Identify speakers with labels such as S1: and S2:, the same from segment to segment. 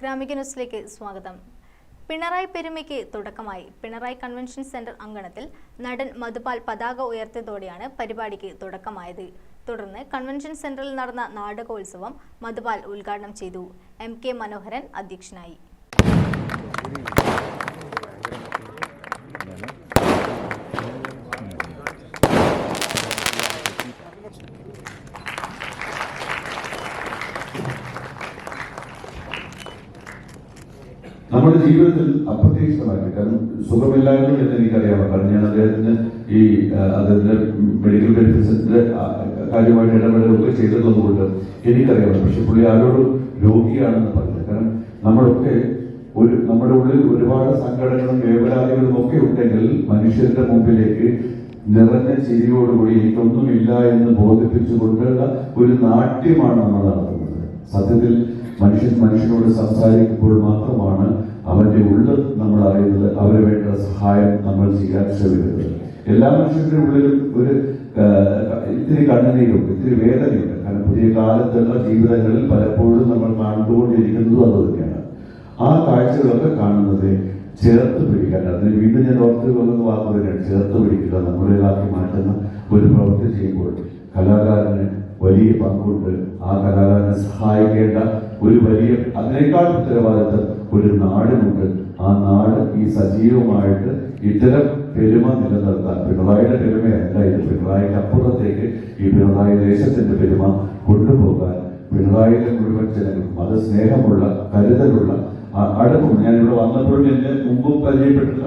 S1: ഗ്രാമിക ന്യൂസിലേക്ക് സ്വാഗതം. പിണറായി പെരുമയ്ക്ക് തുടക്കമായി. പിണറായി കൺവെൻഷൻ സെന്റർ അങ്കണത്തിൽ നടൻ മധുപാൽ പതാക ഉയർത്തിയതോടെയാണ് പരിപാടിക്ക് തുടക്കമായത്. തുടർന്ന് കൺവെൻഷൻ സെന്ററിൽ നടന്ന നാടകോത്സവം മധുപാൽ ഉദ്ഘാടനം ചെയ്തു. എം കെ മനോഹരൻ അധ്യക്ഷനായി.
S2: നമ്മുടെ ജീവിതത്തിൽ അപ്രതീക്ഷിതമായിട്ട് കാരണം സുഖമില്ലായ്മ എന്ന് എനിക്കറിയാം. കാരണം ഞാൻ അദ്ദേഹത്തിന് ഈ അദ്ദേഹത്തിന്റെ മെഡിക്കൽ ബെനിഫിറ്റ്സിന്റെ കാര്യമായിട്ട് ഇടപെടലൊക്കെ ചെയ്തതുകൊണ്ട് എനിക്കറിയാം. പക്ഷെ പുള്ളി ആരോട് രോഗിയാണെന്ന് പറഞ്ഞത് കാരണം നമ്മളൊക്കെ ഒരു നമ്മുടെ ഉള്ളിൽ ഒരുപാട് സങ്കടങ്ങളും വേവലാതികളും ഒക്കെ ഉണ്ടെങ്കിൽ മനുഷ്യന്റെ മുമ്പിലേക്ക് നിറഞ്ഞ ചിരിയോടുകൂടി എനിക്കൊന്നുമില്ല എന്ന് ബോധിപ്പിച്ചുകൊണ്ടുള്ള ഒരു നാട്യമാണ് നമ്മൾ നടത്തുന്നത് സത്യത്തിൽ മനുഷ്യൻ മനുഷ്യനോട് സംസാരിക്കുമ്പോൾ മാത്രമാണ് അവന്റെ ഉള്ളിൽ നമ്മൾ അറിയുന്നത് അവന് വേണ്ട സഹായം നമ്മൾ ചെയ്യാൻ ശ്രമിക്കുന്നത്. എല്ലാ മനുഷ്യരുടെ ഉള്ളിലും ഒരു ഇത്തിരി കണ്ണുനീരുണ്ട് ഇത്തിരി വേദനയുണ്ട്. കാരണം പുതിയ കാലത്തുള്ള ജീവിതങ്ങളിൽ പലപ്പോഴും നമ്മൾ കണ്ടുകൊണ്ടിരിക്കുന്നതും അത് തന്നെയാണ് ആ കാഴ്ചകളൊക്കെ കാണുന്നത് ചേർത്ത് പിടിക്കാൻ അതിന് വീണ്ടും ഞാൻ ഓർത്ത് വന്നു വാക്ക് ചേർത്ത് പിടിക്കുക. നമ്മളിലാക്കി മാറ്റുന്ന ഒരു പ്രവൃത്തി ചെയ്യുമ്പോൾ കലാകാരന് വലിയ പങ്കുണ്ട്. ആ കലാകാരനെ സഹായിക്കേണ്ട ഒരു വലിയ അതിനേക്കാൾ ഉത്തരവാദിത്തം ഒരു നാടിനുണ്ട് ആ നാട് ഈ സജീവമായിട്ട് ഇത്തരം പെരുമ നിലനിർത്താൻ പിണറായിയുടെ പെരുമയല്ല ഇത്. പിണറായിക്ക് അപ്പുറത്തേക്ക് ഈ പിണറായി ദേശത്തിന്റെ പെരുമ കൊണ്ടുപോകാൻ പിണറായിയുടെ മുഴുവൻ ജനങ്ങൾക്കും അത് സ്നേഹമുള്ള കരുതലുള്ള അടുപ്പം ഞാൻ ഇവിടെ വന്നപ്പോഴും എന്നെ മുമ്പും പരിചയപ്പെട്ടില്ല.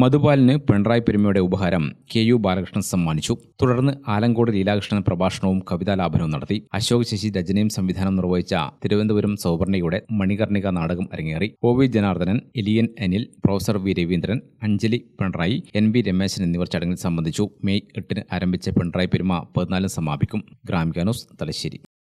S3: മധുപാലിന് പിണറായി പെരുമയുടെ ഉപഹാരം കെ യു ബാലകൃഷ്ണൻ സമ്മാനിച്ചു. തുടർന്ന് ആലങ്കോട് ലീലാകൃഷ്ണൻ പ്രഭാഷണവും കവിതാലാപനവും നടത്തി. അശോക് ശശി രചനയും സംവിധാനം നിർവഹിച്ച തിരുവനന്തപുരം സൗവർണികയുടെ മണികർണിക നാടകം അരങ്ങേറി. O V Janardhanan Eliyan Anil professor V Raveendran Anjali Pinarayi N V Rameshan എന്നിവർ ചടങ്ങിൽ സംബന്ധിച്ചു മെയ് എട്ടിന് ആരംഭിച്ച പിണറായി പെരുമ പതിനാലിന് സമാപിക്കും. ഗ്രാമിക ന്യൂസ് തലശ്ശേരി.